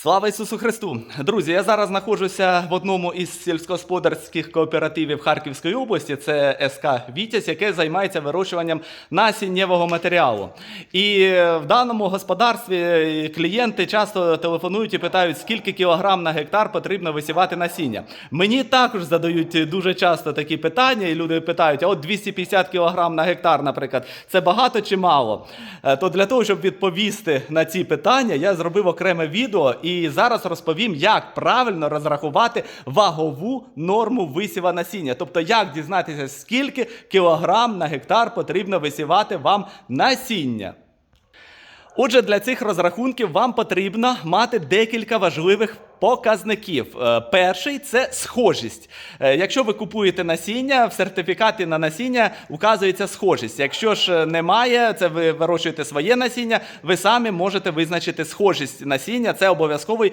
Слава Ісусу Христу! Друзі, я зараз знаходжуся в одному із сільськогосподарських кооперативів Харківської області. Це СК Вітязь, яке займається вирощуванням насіннєвого матеріалу. І в даному господарстві клієнти часто телефонують і питають, скільки кілограм на гектар потрібно висівати насіння. Мені також задають дуже часто такі питання, і люди питають: а от 250 кілограм на гектар, наприклад, це багато чи мало? Е, То для того, щоб відповісти на ці питання, я зробив окреме відео і зараз розповім, як правильно розрахувати вагову норму висіва насіння. Тобто, як дізнатися, скільки кілограм на гектар потрібно висівати вам насіння. Отже, для цих розрахунків вам потрібно мати декілька важливих показників. Е, Перший це схожість. Е, Якщо ви купуєте насіння, в сертифікаті на насіння указується схожість. Якщо ж е, немає, це ви вирощуєте своє насіння, ви самі можете визначити схожість насіння. Це обов'язковий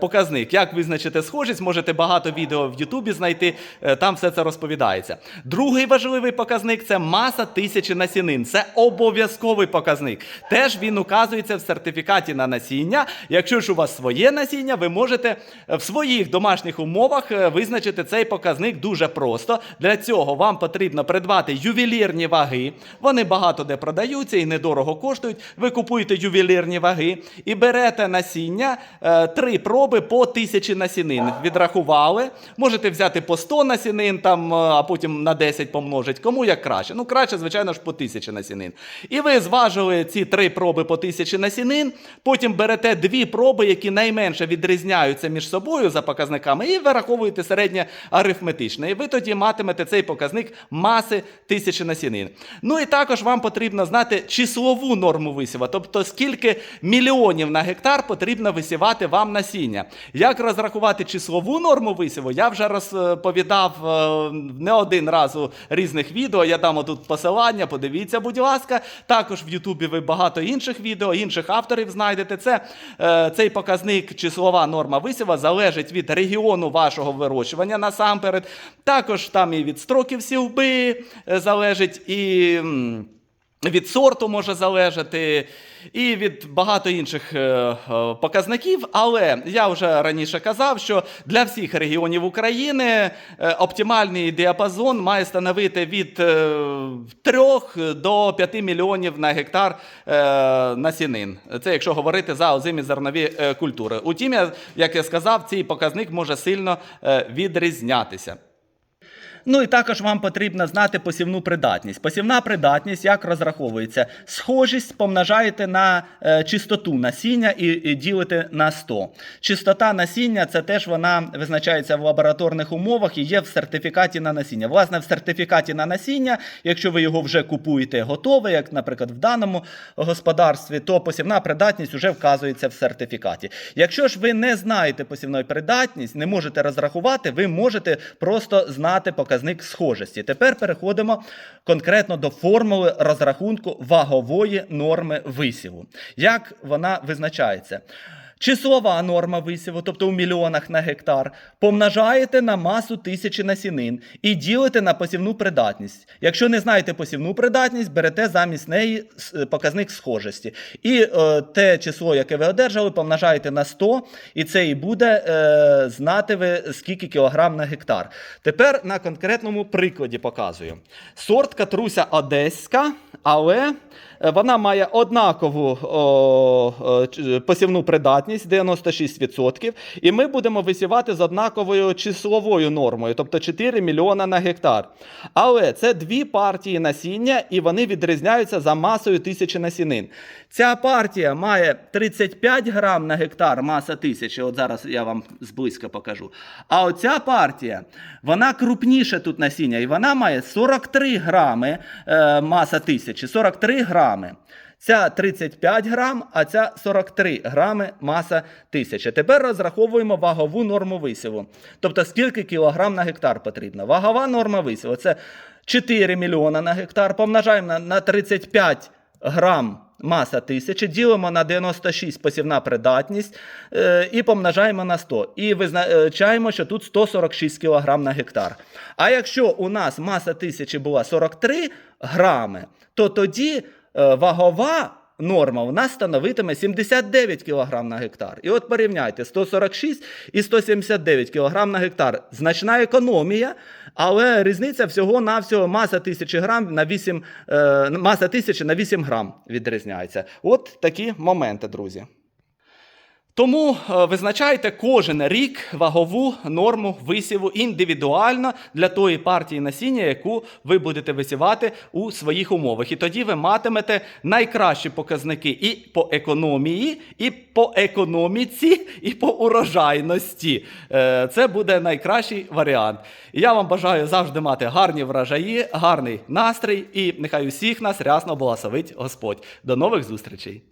показник. Як визначити схожість, можете багато відео в Ютубі знайти, там все це розповідається. Другий важливий показник це маса тисячі насінин. Це обов'язковий показник. Теж він указується в сертифікаті на насіння. Якщо ж у вас своє насіння, ви можете е, в своїх домашніх умовах е, визначити цей показник дуже просто. Для цього вам потрібно придбати ювелірні ваги. Вони багато де продаються і недорого коштують. Ви купуєте ювелірні ваги і берете насіння, е, три проби по тисячі насінин. Відрахували. Можете взяти по 100 насінин, там, а потім на 10 помножить. Кому як краще. Ну, краще, звичайно ж, по тисячі насінин. І ви зважили ці три проби по тисячі насінин. Потім берете дві проби, які найменше відрізняються між собою за показниками, і вираховуєте середнє арифметичне. І ви тоді матимете цей показник маси тисячі насінин. Ну і також вам потрібно знати числову норму висіва, тобто скільки мільйонів на гектар потрібно висівати вам насіння. Як розрахувати числову норму висіву, я вже розповідав е, не один раз у різних відео. Я дам тут посилання, подивіться, будь ласка. Також в Ютубі ви багато інших відео, інших авторів знайдете. Це е, цей показник, числова норма висіва залежить від регіону вашого вирощування насамперед. Також там і від строків сівби е, залежить і. Від сорту може залежати, і від багато інших е, е, показників. Але я вже раніше казав, що для всіх регіонів України е, оптимальний діапазон має становити від е, 3 до 5 мільйонів на гектар насінин. Це якщо говорити за озимі зернові культури. Утім, як я сказав, цей показник може сильно відрізнятися. Ну і також вам потрібно знати посівну придатність. Посівна придатність як розраховується? Схожість помножаєте на е, чистоту насіння і, і ділите на 100. Чистота насіння це теж вона визначається в лабораторних умовах і є в сертифікаті на насіння. Власне, в сертифікаті на насіння, якщо ви його вже купуєте готове, як, наприклад, в даному господарстві, то посівна придатність вже вказується в сертифікаті. Якщо ж ви не знаєте посівної придатність, не можете розрахувати, ви можете просто знати показник схожості. Тепер переходимо конкретно до формули розрахунку вагової норми висіву. Як вона визначається? Числова норма висіву, тобто у мільйонах на гектар, помножаєте на масу тисячі насінин і ділите на посівну придатність. Якщо не знаєте посівну придатність, берете замість неї показник схожості. І е, те число, яке ви одержали, помножаєте на 100, і це і буде е, знати ви, скільки кілограм на гектар. Тепер на конкретному прикладі показую. Сорт катруся одеська, але е, вона має однакову о, о, посівну придатність 96%, і ми будемо висівати з однаковою числовою нормою, тобто 4 мільйона на гектар. Але це дві партії насіння, і вони відрізняються за масою тисячі насінин. Ця партія має 35 грам на гектар, маса тисячі. От зараз я вам зблизька покажу. А оця партія, вона крупніше тут насіння, і вона має 43 грами е, маса тисячі. 43 грами. Ця 35 грам, а ця 43 грами маса тисяча. Тепер розраховуємо вагову норму висіву. Тобто, скільки кілограм на гектар потрібно. Вагова норма висіву це 4 мільйона на гектар. Помножаємо на, на 35 грам маса тисячі, ділимо на 96 посівна придатність е, і помножаємо на 100. І визначаємо, що тут 146 кг на гектар. А якщо у нас маса тисячі була 43 грами, то тоді вагова норма у нас становитиме 79 кг на гектар. І от порівняйте 146 і 179 кг на гектар. Значна економія, але різниця всього-навсього маса тисячі грам на 8, е, маса тисячі на 8 грам відрізняється. От такі моменти, друзі. Тому е, визначайте кожен рік вагову норму висіву індивідуально для тої партії насіння, яку ви будете висівати у своїх умовах. І тоді ви матимете найкращі показники і по економії, і по економіці, і по урожайності. Е, Це буде найкращий варіант. Я вам бажаю завжди мати гарні врожаї, гарний настрій, і нехай усіх нас рясно благословить Господь. До нових зустрічей!